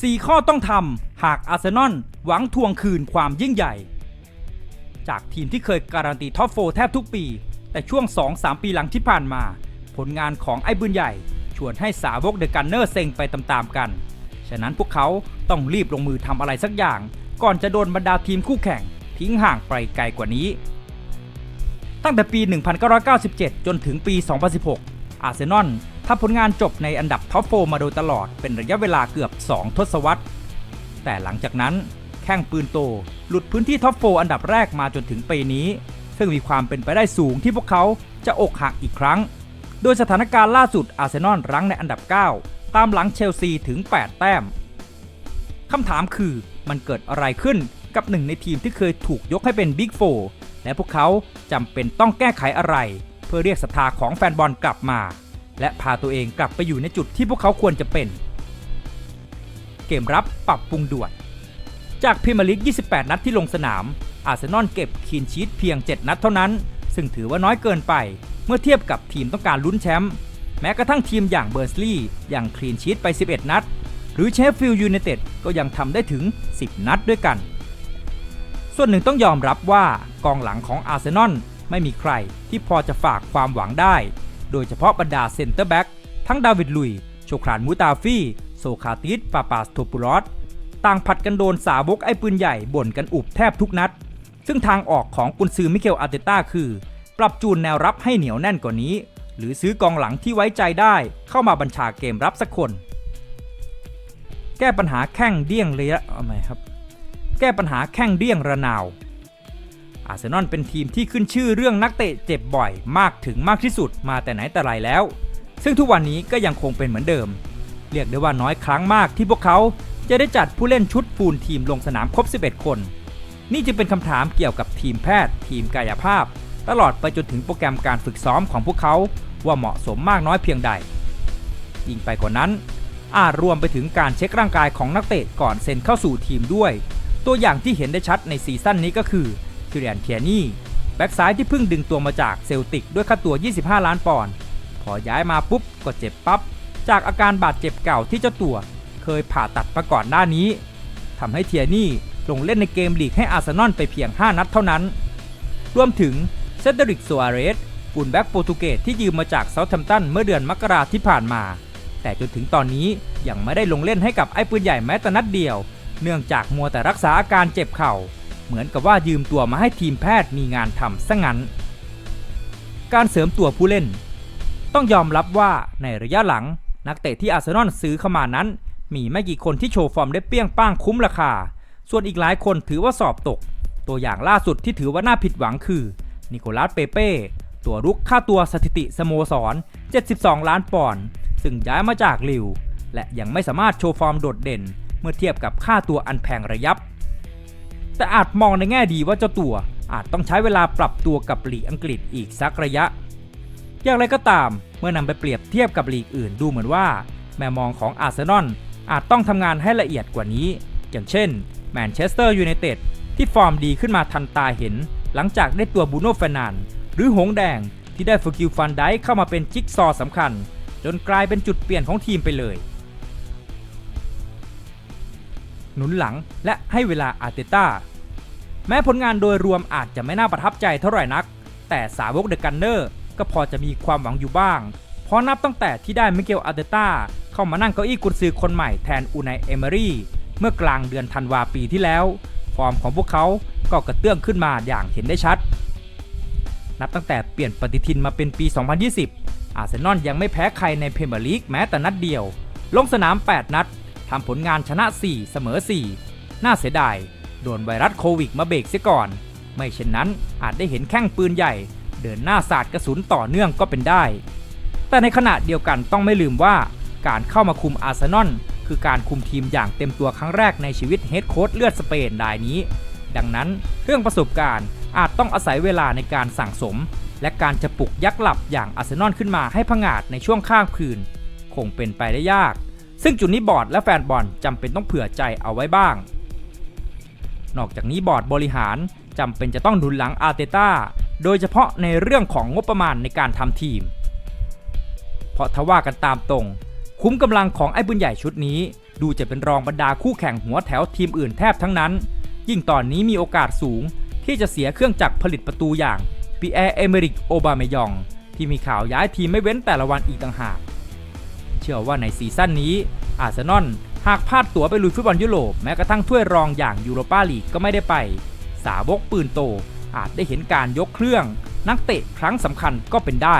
4 ข้อต้องทำหากอาร์เซนอลหวังทวงคืนความยิ่งใหญ่ จากทีมที่เคยการันตีท็อปโฟแทบทุกปี แต่ช่วง 2-3 ปีหลังที่ผ่านมา ผลงานของไอ้บืนใหญ่ ชวนให้สาวกเดอะกันเนอร์เซ็งไปตามๆกัน ฉะนั้นพวกเขาต้องรีบลงมือทำอะไรสักอย่าง ก่อนจะโดนบรรดาทีมคู่แข่ง ทิ้งห่างไปไกลกว่านี้ ตั้งแต่ปี 1997 จนถึงปี 2016 อาร์เซนอล ทำผลงานจบในอันดับท็อปโฟมาโดยตลอดเป็นระยะเวลาเกือบ 2 ทศวรรษ แต่หลังจากนั้นแข้งปืนโต หลุดพื้นที่ท็อปโฟอันดับแรกมาจนถึงปีนี้ ซึ่งมีความเป็นไปได้สูงที่พวกเขาจะอกหักอีกครั้ง โดยสถานการณ์ล่าสุดอาร์เซนอลรั้งในอันดับ 9 ตามหลังเชลซีถึง 8 แต้มคำถามคือมันเกิดอะไรขึ้นกับหนึ่งในทีมที่เคยถูกยกให้เป็นบิ๊กโฟและพวกเขาจำเป็นต้องแก้ไขอะไร เพื่อเรียกศรัทธาของแฟนบอลกลับมา และพาตัวเองกลับไปอยู่ในจุดที่พวกเขาควรจะเป็น เกมรับปรับปรุงด่วน จากพรีเมียร์ลีก28 นัดที่ลงสนาม อาร์เซนอลเก็บคีนชีตเพียง 7 นัดเท่านั้น ซึ่งถือว่าน้อยเกินไป เมื่อเทียบกับทีมต้องการลุ้นแชมป์แม้กระทั่งทีมอย่างเบอร์สลีย์อย่างคลีนชีตไป 11 นัด หรือเชฟฟิลด์ยูไนเต็ดก็ยังทำได้ถึง 10 นัดด้วยกัน ส่วนหนึ่งต้องยอมรับว่ากองหลังของอาร์เซนอลไม่มีใครที่พอจะฝากความหวังได้ โดยเฉพาะบรรดาเซนเตอร์แบ็กทั้งดาวิดลุย โชครานมูตาฟี่ โซคาติสปาปาสโทปุรอสต่างผัดกันโดนสาวกไอ้ปืนใหญ่บ่นกันอุบแทบทุกนัด ซึ่งทางออกของกุนซือมิเคลอาร์เตต้าคือ ปรับจูนแนวรับให้เหนียวแน่นกว่านี้ หรือซื้อกองหลังที่ไว้ใจได้เข้ามาบัญชาเกมรับสักคน แก้ปัญหาแข้งเดี้ยงระยะอาไมครับ แก้ปัญหาแข้งเดี้ยงระนาว อาร์เซนอลเป็นทีมที่ขึ้นชื่อเรื่องนักเตะเจ็บบ่อยมากถึงมากที่สุดมาแต่ไหนแต่ไรแล้ว ซึ่งทุกวันนี้ก็ยังคงเป็นเหมือนเดิม เรียกได้ว่าน้อยครั้งมากที่พวกเขาจะได้จัดผู้เล่นชุดฟูลทีมลงสนามครบ 11 คน นี่จึงเป็นคำถามเกี่ยวกับทีมแพทย์ ทีมกายภาพ ตลอดไปจนถึงโปรแกรมการฝึกซ้อมของพวกเขาว่าเหมาะสมมากน้อยเพียงใดยิ่งไปกว่านั้น อาจรวมไปถึงการเช็คร่างกายของนักเตะก่อนเซ็นเข้าสู่ทีมด้วย ตัวอย่างที่เห็นได้ชัดในซีซั่นนี้ก็คือ คิเรียนเทียนี่แบ็กซ้ายที่เพิ่งดึงตัวมาจากเซลติกด้วยค่าตัว 25 ล้านปอนด์พอย้ายมาปุ๊บก็เจ็บปับ๊บจากอาการบาดเจ็บเก่าที่เจ้าตัว เคยผ่าตัดมาก่อนหน้านี้ทำให้เทียนี่ลงเล่นในเกมลีกให้อาร์เซนอลไปเพียง 5 นัดเท่านั้น รวมถึงเซเดริกโซอาเรสฟูลแบ็กโปรตุเกสที่ยืมมาจากเซาท์แฮมป์ตันเมื่อเดือนมกราที่ผ่านมา แต่จนถึงตอนนี้ยังไม่ได้ลงเล่นให้กับไอ้ปืนใหญ่แม้แต่นัดเดียว เนื่องจากมัวแต่รักษาอาการเจ็บเข่า เหมือนกับว่ายืมตัวมาให้ทีมแพทย์มีงานทำซะงั้น การเสริมตัวผู้เล่น ต้องยอมรับว่าในระยะหลัง นักเตะที่อาร์เซนอลซื้อเข้ามานั้น มีไม่กี่คนที่โชว์ฟอร์มได้เปี้ยงป้างคุ้มราคา ส่วนอีกหลายคนถือว่าสอบตก ตัวอย่างล่าสุดที่ถือว่าน่าผิดหวังคือนิโคลัสเปเป้ตัวรุกค่าตัวสถิติสโมสร 72 ล้านปอนด์ซึ่งย้ายมาจากลิว และยังไม่สามารถโชว์ฟอร์มโดดเด่น เมื่อเทียบกับค่าตัวอันแพงระยับ แต่อาจมองในแง่ดีว่าเจ้าตัวอาจต้องใช้เวลาปรับตัวกับลีกอังกฤษอีกสักระยะ อย่างไรก็ตามเมื่อนำไปเปรียบเทียบกับลีกอื่นดูเหมือนว่า แม่มองของอาร์เซนอลอาจต้องทำงานให้ละเอียดกว่านี้ อย่างเช่นแมนเชสเตอร์ยูไนเต็ดที่ฟอร์มดีขึ้นมาทันตาเห็น หลังจากได้ตัวบูโน่เฟนันหรือหงแดงที่ได้ฟกิลฟันไดเข้ามาเป็นจิ๊กซอว์สำคัญ จนกลายเป็นจุดเปลี่ยนของทีมไปเลย หนุนหลัง และให้เวลาอาร์เตต้า แม้ผลงานโดยรวมอาจจะไม่น่าประทับใจเท่าไหร่นัก แต่สาวกเดอะกันเนอร์ก็พอจะมีความหวังอยู่บ้าง เพราะนับตั้งแต่ที่ได้มิเกลอาร์เตต้าเข้ามานั่งเก้าอี้กุนซือคนใหม่แทนอูไนเอเมอรี่เมื่อกลางเดือนธันวาปีที่แล้ว ฟอร์มของพวกเขาก็กระเตื้องขึ้นมาอย่างเห็นได้ชัด นับตั้งแต่เปลี่ยนปฏิทินมาเป็นปี 2020 อาร์เซนอลยังไม่แพ้ใครในพรีเมียร์ลีกแม้แต่นัดเดียว ลงสนาม 8 นัด ทำผลงานชนะ 4 เสมอ 4 น่าเสียดาย โดนไวรัสโควิดมาเบรกเสียก่อน ไม่เช่นนั้นอาจได้เห็นแข้งปืนใหญ่ เดินหน้าสาดกระสุนต่อเนื่องก็เป็นได้ แต่ในขณะเดียวกันต้องไม่ลืมว่า การเข้ามาคุมอาร์เซนอลคือการคุมทีมอย่างเต็มตัวครั้งแรกในชีวิตเฮดโค้ชเลือดสเปนรายนี้ ดังนั้นเรื่องประสบการณ์อาจต้องอาศัยเวลาในการสั่งสม และการจะปลุกยักษ์หลับอย่างอาร์เซนอลขึ้นมาให้ผงาดในช่วงข้ามคืน คงเป็นไปได้ยาก ซึ่งจุดนี้บอร์ดและแฟนบอลจำเป็นต้องเผื่อใจเอาไว้บ้าง นอกจากนี้บอร์ดบริหารจำเป็นจะต้องหนุนหลังอาร์เตต้าโดยเฉพาะในเรื่องของงบประมาณในการทำทีม เพราะถ้าว่ากันตามตรง คุ้มกำลังของไอ้บุญใหญ่ชุดนี้ ดูจะเป็นรองบรรดาคู่แข่งหัวแถวทีมอื่นแทบทั้งนั้น ยิ่งตอนนี้มีโอกาสสูงที่จะเสียเครื่องจักรผลิตประตูอย่างปีแอร์เอเมริกโอบาเมยอง ที่มีข่าวย้ายทีมไม่เว้นแต่ละวันอีกต่างหาก ชื่อว่าในซีซั่นนี้อาร์เซนอลหากพลาดตั๋วไปลุยฟุตบอลยุโรปแม้กระทั่งถ้วยรองอย่างยูโรปาลีกก็ไม่ได้ไป สาวกปืนโตอาจได้เห็นการยกเครื่อง นักเตะครั้งสำคัญก็เป็นได้